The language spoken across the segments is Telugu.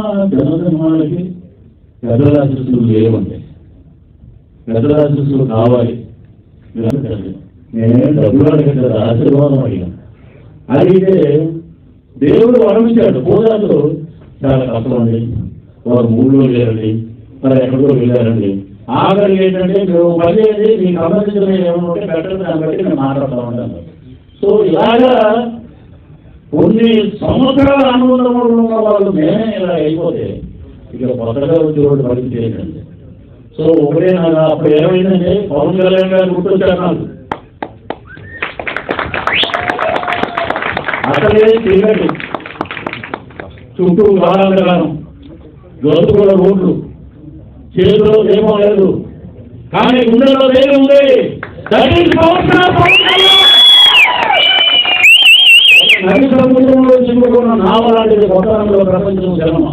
సినిమా చిన్న పెద్ద ఆశిస్తులు లేవండి పెద్ద ఆశిస్తులు కావాలి మీరు నేనేం డబ్బులు అడగలేదు ఆశీర్వాదం అడిగాను. అడిగితే దేవుడు వరమించాడు పూజారులు చాలా కష్టమండి. వారు ఊళ్ళో లేరండి. మరి ఎక్కడికో వెళ్ళారండి. ఆఖరి ఏంటంటే మేము పని మీకు సంబంధించిన ఏమైనా ఉంటే బెటర్ దాన్ని బట్టి నేను మాట్లాడుతూ ఉంటాను సో ఇలాగా కొన్ని సంవత్సరాల అనుబంధంలో ఉన్న వాళ్ళు మేమే ఇలా అయిపోతే ఇక కొత్తగా ఉద్యోగులు వాళ్ళు పరిస్థితి ఏంటంటే సో ఒకటే నాకు అప్పుడు ఏమైందంటే పవన్ కళ్యాణ్ గారు గుర్తొచ్చారు నాకు. అసలే చీకటి చుట్టూ వారాంతకాలం గోతుకుల రోడ్లు. చేతిలో ఏమో లేదు. కానీ గుండెలో దేని ఉంది. సంవత్సరాలు is నది సముద్రంలో చిక్కుకున్న నావ లాంటిది కొత్త ప్రపంచం జన్మ.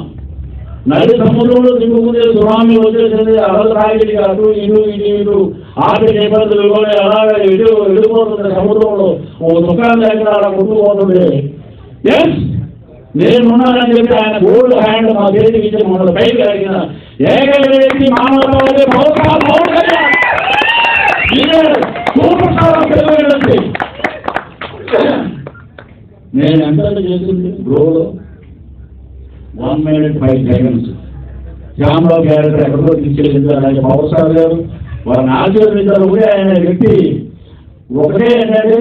నది సముద్రంలో చిక్కుకుంటే సునామీ వచ్చేసింది అలలు రాగిడి అటు ఇటు ఇటు ఇటు. ఆర్థిక ఇబ్బందులు కూడా అలాగే ఇటు వెళ్ళిపోతుంది సముద్రంలో? ఓ దుకాణం దగ్గర అలా కొట్టుకుపోతుంది ఎస్ నేనున్నానని చెప్పి ఆయన గోల్డ్ హ్యాండ్ మా చేతికి ఇచ్చి మమ్మల్ని పైకి అడిగిన ఏకైక వ్యక్తి మానవతావాది super star of Telugu industry. నేను ఎంత చేసింది? గ్రోలో one minute five seconds Shyamrao character ఎక్కడికో తీసుకెళ్ళింది. అలాగే పవర్ స్టార్ గారు వారిని ఆశీర్వదించారు కూడా ఆయన వ్యక్తి. ఒకటే ఏంటంటే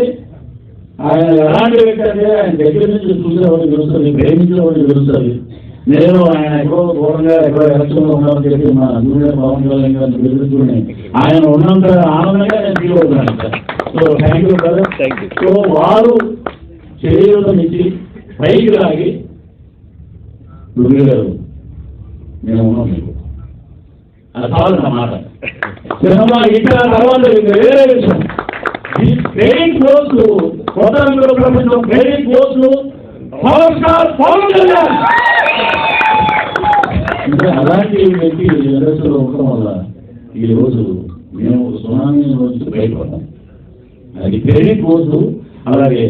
ఆయన ఎలాంటి వ్యక్తి అంటే ఆయన దగ్గర నుంచి చూసేవాడిని తెలుస్తుంది ప్రేమించేవాడిని తెలుస్తుంది నేను ఆయన ఎక్కడో దూరంగా ఎక్కడో ఎలక్షన్లో ఉన్నారని చెప్పి మా జూనియర్ పవన్ కళ్యాణ్ గారిని ఎదుర్కొని ఆయన ఉన్నంత ఆనందంగా నేను ఫీల్ అవుతున్నాను sir. So thank you sir. So వారు చేయూతనిచ్చి పైకి లాగి దుర్గి గారు నేను ఉన్నాం మీకు. అది చాలు మాట. సినిమా ఇచ్చిన తర్వాత వేరే విషయం. ఈ ట్రైనింగ్ క్లోజ్ కొత్త ప్రపంచం training close power star Pawan Kalyan అలాంటి వ్యక్తి ఇండస్ట్రీలో ఉండడం వల్ల ఈరోజు మేము సునామీ నుంచి బయటపడ్డాం. అది క్రెడిట్ రోజు అలాగే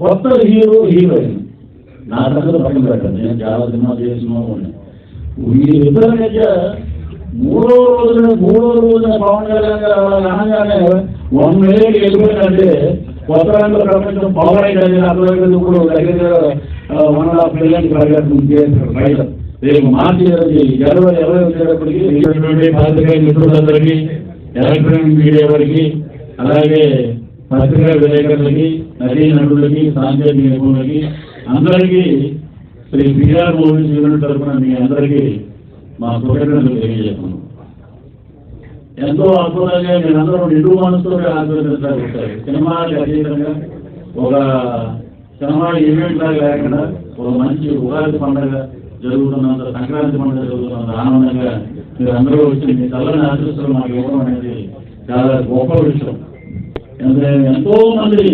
కొత్త హీరో హీరోయిన్. నా దగ్గర పక్కన పెట్టండి. నేను చాలా సినిమా చేసిన వీరిద్దరి మధ్య మూడో రోజున మూడో రోజున పవన్ కళ్యాణ్ గారు అనగానే వన్ మిలియన్ వెళ్ళిపోయిందంటే కొత్త రంగుల ప్రపంచం పవర్ అయింది అర్థమైంది ఇప్పుడు దగ్గర వన్ అండ్ హాఫ్ మిలియన్ బయట రేపు మార్చి ఇరవై ఇరవై వచ్చేటప్పటికి పాత్రికేయ మిత్రులందరికీ ఎలక్ట్రానిక్ మీడియా వారికి. అలాగే పత్రికా విలేకరులకి నదీ నటులకి సాంకేతిక నిపుణులకి అందరికీ శ్రీ బిఆర్ మూవీస్ యూనిట్ తరఫున మీ అందరికీ మా కృతజ్ఞతలు తెలియజేస్తున్నాం. ఎంతో అద్భుతంగా మీరందరూ నిండు మనసుతో ఆశీర్వదించాలి ఒకసారి. సినిమాకి అతీతంగా ఒక సినిమా ఈవెంట్ లాగా లేకుండా ఒక మంచి ఉగాది పండుగ జరుగుతున్నంత సంక్రాంతి పండుగ జరుగుతున్నంత ఆనందంగా మీరు అందరూ వచ్చి మీ తల్లని ఆశీస్సులు మాకు ఇవ్వడం అనేది చాలా గొప్ప విషయం. ఎంతో మంది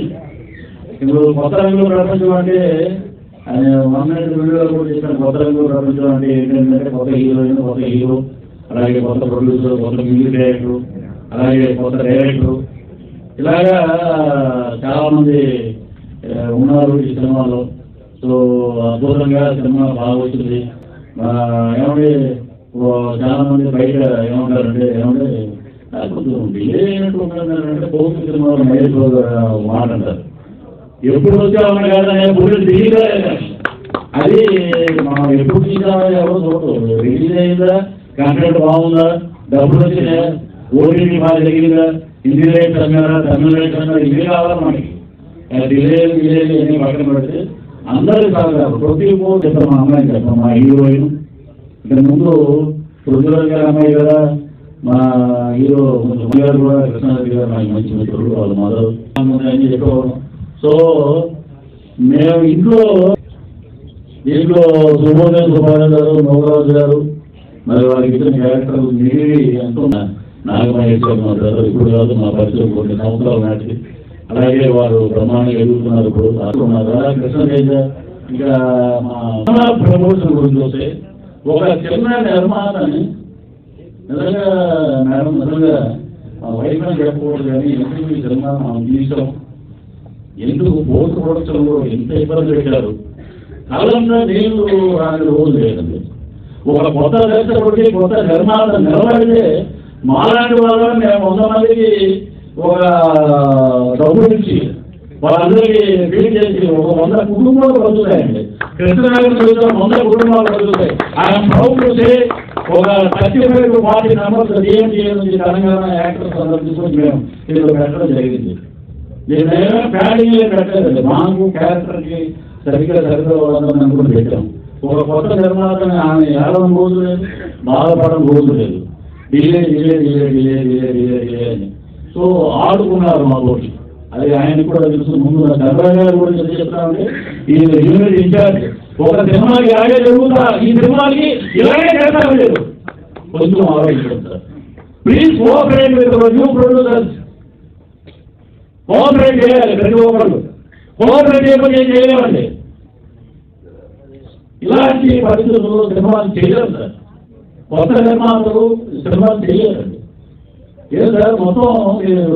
ఇప్పుడు కొత్త రంగులు ప్రపంచం అంటే ఆయన వన్ మినిట్ వీడియోలో కూడా చెప్పాను కొత్త రంగులు ప్రపంచం అంటే ఏంటంటే కొత్త హీరోయిన్ కొత్త హీరో అలాగే కొత్త ప్రొడ్యూసర్ కొత్త మ్యూజిక్ డైరెక్టర్ అలాగే కొత్త డైరెక్టర్ ఇలాగా చాలామంది ఉన్నారు ఈ సినిమాలో. సో అద్భుతంగా సినిమా బాగా వచ్చింది. ఏమంటే ఓ చాలా మంది బయట ఏమంటారంటే ఏమంటే కొంచెం డిలే అయినట్టు ఉంటుందంటే పౌర్ణ సినిమాలో మహేష్ మాట అంటారు. ఎప్పుడు వచ్చామని కాదనే బుల్లెట్ దిగిలే అది మనం ఎప్పుడు తీసామని ఎవరు చూడదు రిలీజ్ అయిందా? కంటెంట్ బాగుందా? డబ్బులు వచ్చినాయా? ఓటీటీ బాగా జరిగిందా హిందీ రేట్ అన్నారా? తమిళ రేట్ అన్నారా? ఇవి కావాలి మనకి? డిలే డిలే అని పక్కన పెడితే అందరూ సహకారం ప్రతి ఒక్కరు చెప్పారు మా అమ్మాయిని చెప్పారు. మా హీరోయిన్. ఇక్కడ ముందు పృథ్వీరాజ్ గారి అమ్మాయి కదా? మా హీరో గారు కూడా కృష్ణారెడ్డి గారు నాకు మంచి మిత్రుడు వాళ్ళ మదర్ అని చెప్పేవారు. సో మేము ఇంట్లో దీంట్లో సుబోధన్ సుబ్బారావు గారు మోగరాజు గారు మరి వారికి ఇచ్చిన క్యారెక్టర్ మీరి ఎంతో నాగమహేష్ గారు ఇప్పుడు కాదు మా పరిచయం కొన్ని సంవత్సరాల నాటికి. అలాగే వారు బ్రహ్మాండంగా ఎదుగుతున్నారు ఇప్పుడు. అనుకున్నారు అలాగే కృష్ణతేజ ఇంకా మా ప్రమోషన్ గురించి వస్తే ఒక చిన్న నిర్మాణాన్ని నిజంగా మేడం నిజంగా మా వైఫ్ అని చెప్పకూడదు కానీ ఎందుకు ఈ సినిమా మనం తీసాం ఎందుకు బోర్డు ప్రొడక్షన్లో ఎంత ఇబ్బంది పెట్టారు? కళ్ళంతా నీళ్ళు రాని రోజు లేదండి. ఒక కొత్త దర్శకుడికి కొత్త నిర్మాత నిలబడితే మాలాంటి వాళ్ళని మేము వంద మందికి ఒక డబ్బు ఇచ్చి వాళ్ళందరికీ ఫీడ్ చేసి ఒక వంద కుటుంబాలు బతుకుతాయండి. కృష్ణనగర్ వంద కుటుంబాలు బతుకుతాయి. ఆయన ప్రౌడ్ ఒక certificate party to forty members DMDA నుంచి తెలంగాణ యాక్టర్స్ అందరూ తీసుకొని మేము ఇందులో పెట్టడం జరిగింది. నేనేమో ప్యాడింగ్ పెట్టలేదు. మాకు క్యారెక్టర్కి సరిగ్గా సరిగ్గా కూడా పెట్టాం. ఒక కొత్త నిర్మాతని ఆమె ఏడవని రోజు లేదు బాధపడడం రోజు లేదు. Delay delay delay delay delay delay delay అని. సో ఆడుకున్నారు మా తోటి అది ఆయన కూడా తెలుసు. ముందు చంద్రబాబు గారు కూడా ఎందుకు చెప్తామంటే ఈ యూనిట్ ఇన్ఛార్జ్ ఒక సినిమాకి ఇలాగే జరుగుతా ఈ సినిమాకి ఇలాగే చేస్తారు లేదు కొంచెం ఆలోచించండి please cooperate with new producers cooperate చేయాలి ప్రతి ఒక్కరు కోఆపరేట్ చేయకుండా ఏం చేయలేమండి. ఇలాంటి పరిస్థితుల్లో సినిమాలు చేయలేరు సార్. కొత్త నిర్మాతలు సినిమాలు చేయలేరండి. ఏం సార్? మొత్తం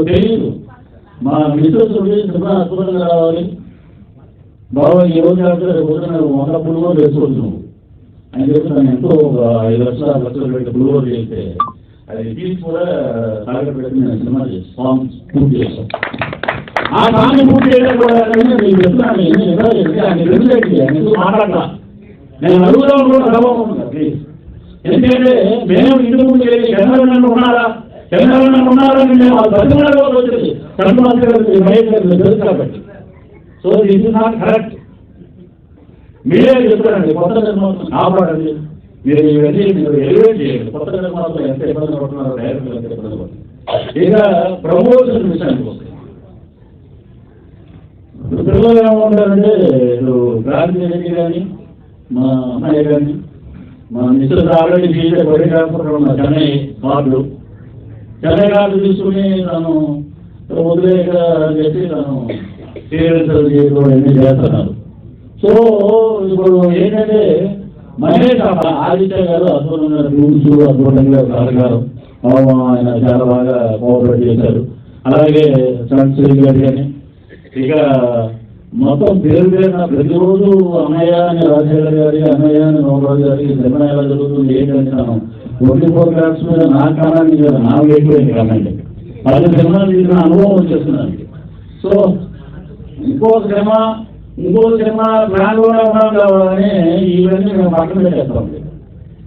తెలియదు. మా మిస్సెస్ సినిమా అద్భుతంగా రావాలి. బాబా ఈ రోజు కాకపోతే రేపు పొద్దున వంద పులుగోలు వేసుకుంటున్నాం అని చెప్పి నేను ఎంతో ఒక ఐదు లక్షల ఆరు లక్షలు పెట్టి పులుగోలు చేస్తే అది తీసి కూడా తాగట పెట్టి నేను సినిమా చేసి సాంగ్ పూర్తి చేస్తాను. ఆ సాంగ్ పూర్తి చేయడం కూడా నేను చెప్తున్నాను. ఎన్ని నిజాలు చెప్తే ఆయన రెగ్యులేట్ చేయాలి ఎందుకు మాట్లాడతా? నేను అడుగుదాం కూడా ప్రభావం ప్లీజ్ ఎందుకంటే మేము ఇంటి ముందు వెళ్ళి చంద్రబాబు ఉన్నారా? చంద్రబాబు ఉన్నారని మేము ఆ బతిమలలో వచ్చింది చంద్రబాబు మహేష్ గారికి తెలుసు కాబట్టి. So this is not correct మీరే చెప్తారండి కొత్త నిర్మాణం కాపాడండి. మీరు ఇవన్నీ మీరు ఎలివేట్ చేయండి. కొత్త నిర్మాణంలో ఎంత ఇబ్బంది పడుతున్నారో డైరెక్టర్ ఎంత ఇబ్బంది పడుతున్నారు ఇక ప్రమోషన్ విషయానికి వస్తే. పిల్లలు ఏమంటారంటే ఇప్పుడు గాంధీ రెడ్డి కానీ మా అన్నయ్య కానీ మా మిత్రులు ఆల్రెడీ బీజే బడి కాకుండా ఉన్న చెన్నై వాళ్ళు చెన్నై కార్డు తీసుకుని తను వదిలే ఇక్కడ చెప్పి తను సీరియల్స్ చేయడం అన్నీ చేస్తున్నారు. సో ఇప్పుడు ఏంటంటే మహేష్ ఆదిత్య గారు అద్భుతంగా రూల్స్ అద్భుతంగా సహకారం ఆయన చాలా బాగా కోఆపరేట్ చేశారు. అలాగే చంద్రశేఖర్ గారు కానీ ఇక మొత్తం పేరు పేరున ప్రతిరోజు అన్నయ్య అని రాజశేఖర్ గారి అన్నయ్య అని నోమరాజు గారి నిర్ణయాలు జరుగుతుంది. ఏంటంటే ట్వంటీ ఫోర్ క్లాస్ మీద నా కాలానికి మీద నా ఎక్కువైంది కమెంట్ పది సినిమాలు తీసిన అనుభవం వచ్చేస్తుందండి. సో ఇంకో సినిమా ఇంకో సినిమా ప్లాన్ కూడా ఉన్నాం కావాలని ఇవన్నీ మేము పక్కన పెట్టేస్తాం.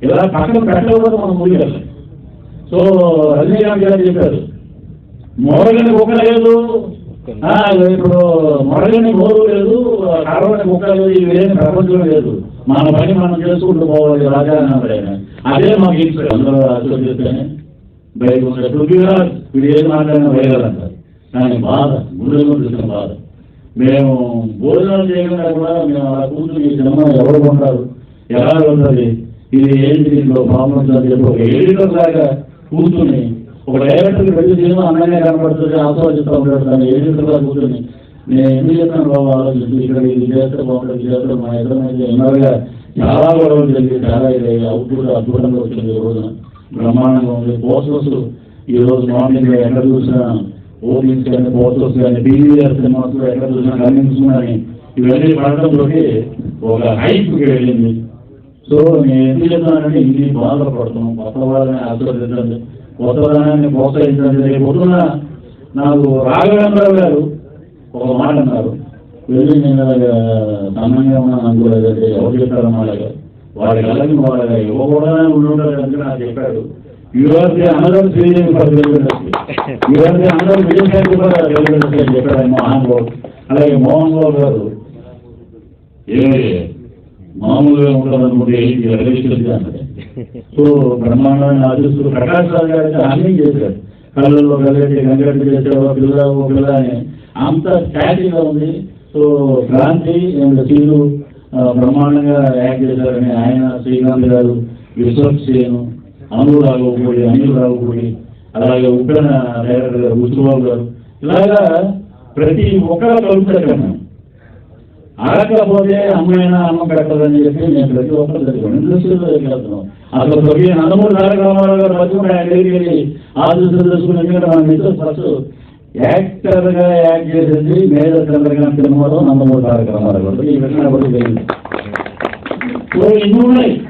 ఇలా పక్కన పెట్టకూడదు మనం ముందుకెళ్ళాలి సో రజనీకాంత్ గారు చెప్పారు మొరగని కుక్క లేదు. ఇప్పుడు మొరగని గోరు లేదు కరవని కుక్క లేదు ఇవేమి ప్రపంచం లేదు. మన పని మనం చేసుకుంటూ పోవాలి రాజా అదే మాకు ఇచ్చారు అందరూ ఆశీర్వదిస్తేనే బయట ఉన్నప్పుడు వీడు ఏది మాట్లాడినా వైరల్ అంటారు కానీ బాధ గుడిలో చూసిన బాధ. మేము భోజనాలు చేయకుండా కూడా మేము అలా కూర్చుని ఈ సినిమా ఎవరు కొంటారు? ఎలా ఉంటుంది? ఇది ఏంటి? దీంట్లో ప్రాబ్లమ్స్ అని చెప్పి ఒక ఎడిటర్ లాగా కూర్చుని ఒక డైరెక్టర్ ప్రతి సినిమా అందంగా కనపడుతుంది ఆస్వాదిస్తూ ఉంటాడు. కానీ ఎడిటర్గా కూర్చుని నేను ఎందుకు చెప్తాను బాబు? ఇక్కడ ఇది చేస్తే బాగుంటుంది ఇది చేస్తే మా ఇద్దరు ఎన్నోగా చాలా గొడవలు జరిగింది చాలా ఇది అవుట్పుట్ అద్భుతంగా వచ్చింది ఈ రోజున. బ్రహ్మాండంగా ఉంది. పోస్టర్స్ ఈ రోజు మార్నింగ్ ఎక్కడ చూసినా ఓపెనింగ్స్ కానీ పోస్టర్స్ కానీ బీవీఆర్ సినిమాస్లో ఎక్కడ చూసినా కన్విన్స్ కానీ ఇవన్నీ పడటంతో ఒక హైప్ వెళ్ళింది. సో నేను ఎందుకు చెప్తున్నానంటే ఇది బాధపడుతున్నాం కొత్త వాళ్ళని ఆశీర్వదించండి కొత్త వాళ్ళని ప్రోత్సహించండి రేపు పొద్దున నాకు రాఘవేంద్రరావు గారు ఒక మాట అన్నారు. వెళ్ళి నేను అలాగా ఉన్న ఉన్నాను కూడా ఎవరు చెప్పారు అలాగా? వాడి కళ్ళకి వాళ్ళ ఇవ్వకూడదని ఉండుంటారు నాకు చెప్పాడు. యూఆర్సీ అందరూ శ్రీదేవి ఫర్ యూఆర్సీ విజయశాంతి కూడా ఫర్ అని చెప్పాడు మోహన్ బాబు అలాగే మోహన్ బాబు గారు ఏమి మామూలుగా ఉండాలనుకుంటే ఏంటి రిజిస్టర్ అంటే సో బ్రహ్మాండాన్ని ఆశిస్తూ ప్రకాశ్ రాజు గారికి హామీ చేశారు కళ్ళలో వెళ్ళేటి గంగరెడ్డి చేసాడు పిల్ల ఓ పిల్ల అని అంత స్టాటిక్గా ఉంది. సో క్రాంతి అండ్ సీను బ్రహ్మాండంగా యాక్ట్ చేశారని ఆయన శ్రీకాంత్ గారు విశ్వక్ సేను అను రాఘవపూడి అనిల్ రాఘవపూడి అలాగే ఉప్పెన డైరెక్టర్ గారు ముస్తుబాబు గారు. ఇలాగా ప్రతి ఒక్కరు కలుపుతారు అడగకపోతే అమ్మైనా అమ్మ పెట్టదని చెప్పి నేను ప్రతి ఒక్కరు చదివాను ఇండస్ట్రీలో వెళ్తున్నాం అసలు స్వర్గీయ నందమూరి తారక రామారావు గారు బతుకుంటే ఆయన దగ్గరికి వెళ్ళి ఆశీస్సులు తెలుసుకుని ఎందుకంటే మన మిస్టర్ ఫస్ట్ యాక్టర్గా యాక్ట్ చేసింది మేజర్ చంద్రకాంత్ సినిమాలో నందమూరి తారక రామారావు గారు ఈ విషయం ఎవరికి తెలియదు. సో ఇన్ని ఉన్నాయి.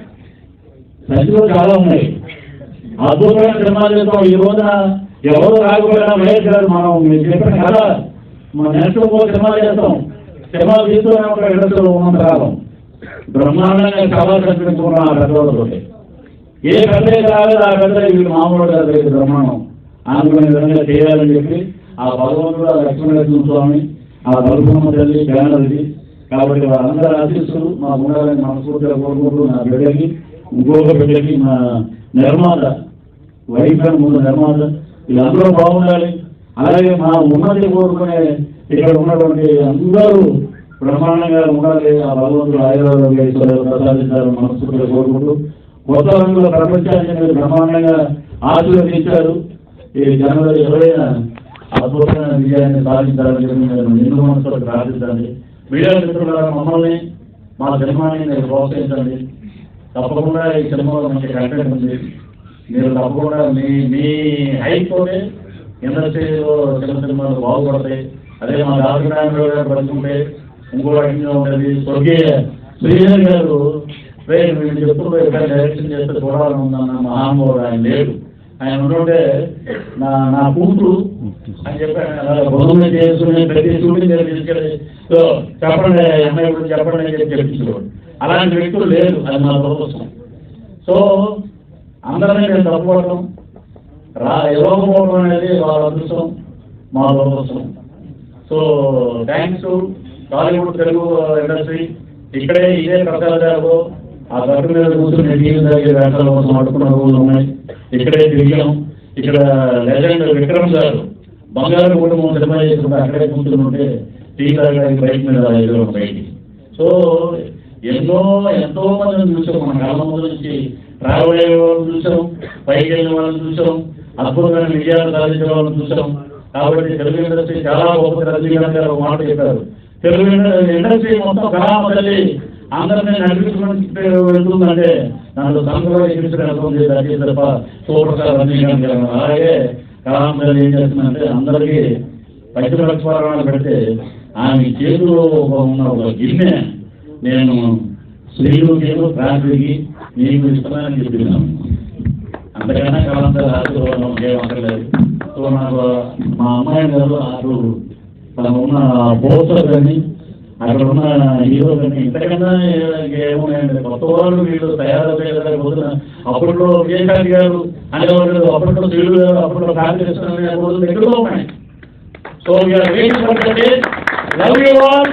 సంచిలో చాలా ఉన్నాయి. అద్భుతమైన సినిమాలు చేస్తాం. ఈ రోజున ఎవరు రాకపోయినా మహేష్ గారు మనం మీరు చెప్పిన కదా మనం నెక్స్ట్ సినిమాలు చేస్తాం. సినిమాలు తీస్తూనే ఉంటాం ఇండస్ట్రీలో ఉన్నంత కాలం. బ్రహ్మాండంగా సవాల్ కల్పించుకున్నాం ఆ పెద్దవాళ్ళతో ఏ పెద్ద కాలేదు ఆ పెద్ద వీళ్ళు మామూలు కాదు ఇది బ్రహ్మాండం. అనుకునే విధంగా చేయాలని చెప్పి ఆ భగవంతుడు ఆ లక్ష్మీనరసింహ స్వామి ఆ బలపురమ్మ తల్లి బ్యానర్జీ కాబట్టి వారందరూ ఆశీస్సులు మా ఉండాలని మనస్ఫూర్తిగా కోరుకుంటూ నా బిడ్డకి ఇంకొక బిడ్డకి మా నిర్మాత వైఫ్ అండ్ ముందు నిర్మాత వీళ్ళందరూ బాగుండాలి. అలాగే మా ఉన్నతి కోరుకునే ఇక్కడ ఉన్నటువంటి అందరూ బ్రహ్మాండంగా ఉండాలి. ఆ భగవంతుడు ఆయుర్వేద ప్రసాదించాలని మనస్ఫూర్తిగా కోరుకుంటూ కొత్త రంగుల ప్రపంచాన్ని మీరు బ్రహ్మాండంగా ఆశీర్వదించారు. ఈ జనవరి ఇరవై అద్భుతమైన విజయాన్ని సాధించాలని చెప్పి నేను నిన్ను మనసులో ప్రార్థించండి మీడియా మిత్రులారా మమ్మల్ని మా సినిమాని మీరు ప్రోత్సహించండి. తప్పకుండా ఈ సినిమాలో మంచి కంటెంట్ ఉంది. మీరు తప్పకుండా మీ మీ హైతోనే ఇండస్ట్రీలో చిన్న సినిమాలు బాగుపడతాయి. అదే మా రాజకీయ పడుతుంటే ఇంకో రకంగా ఉండేది. స్వర్గీయ శ్రీధర్ గారు రే నేను ఎక్కడ డైరెక్షన్ చేస్తే చూడాలని ఉందన్న మహానుభావుడు ఆయన లేడు ఆయన ఉంటుంటే నా నా కూతురు అని చెప్పాను బొమ్మ చేసుకుని ప్రతి షూటింగ్ తీసుకెళ్ళి చెప్పండి అమ్మాయి గురించి చెప్పండి అని చెప్పి చెప్పించుకోండి. అలాంటి వ్యక్తులు లేరు. అది నా దురదృష్టం. సో అందరినీ నేను తప్పుకోవడం రా ఇవ్వకపోవడం అనేది వాళ్ళ అదృష్టం మా దురదృష్టం. So thanks Tollywood Telugu industry. ఇక్కడే ఇదే ప్రసాద్ గారు ఆ గట్టు మీద కూర్చుని టీవీ దగ్గర వేషాల కోసం అడుకున్న రోజులు ఉన్నాయి. ఇక్కడే తిరిగాం. ఇక్కడ లెజెండ్ విక్రమ్ గారు బంగారు కుటుంబం సినిమా చేసుకుంటే అక్కడే కూర్చుని ఉంటే టీవీ దగ్గర బైక్ మీద ఎదురు బయటికి. సో ఎన్నో ఎంతో మందిని చూసాం. మన కళ్ళ నుంచి ట్రావెల్ అయ్యే వాళ్ళని చూసాం. పైకి వెళ్ళిన వాళ్ళని చూసాం. అద్భుతమైన విజయాలు సాధించిన వాళ్ళని చూసాం. కాబట్టి తెలుగు ఇండస్ట్రీ చాలా గొప్ప రజనీకాంత్ గారు ఒక మాట చెప్పారు. తెలుగు ఇండస్ట్రీ మొత్తం కళామ తల్లి అందరినీ నడిపించుకుంటూ వెళ్తుందంటే దాంట్లో సంఘంలో ఎగిరించగలుగుతుంది అది తప్ప సూపర్ స్టార్ రజనీకాంత్ గారు అలాగే కళామ తల్లి ఏం చేస్తుందంటే అందరికీ పైసలు లక్ష్మణ పెడితే ఆమె చేతిలో ఉన్న ఒక గిన్నె నేను స్త్రీలు నేను ప్రాంతికి నీకు ఇస్తున్నానని చెప్పినాను. అంతకన్నా కాలంతో ఆశీర్వాదం ఏం అక్కర్లేదు సో నాకు మా అమ్మాయి గారు అటు తన ఉన్న పోస్టర్ కానీ అక్కడ ఉన్న హీరో కానీ ఇంతకన్నా ఏమున్నాయండి? కొత్త వాళ్ళు వీళ్ళు తయారు చేయలేకపోతున్న అప్పట్లో విజయకాంత్ గారు అనేవాళ్ళు అప్పట్లో తెలుగు గారు అప్పట్లో కాంగ్రెస్ అనే రోజులు ఎక్కడో ఉన్నాయి? So we are waiting for the day love you all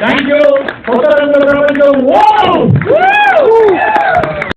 thank you కొత్త ప్రపంచం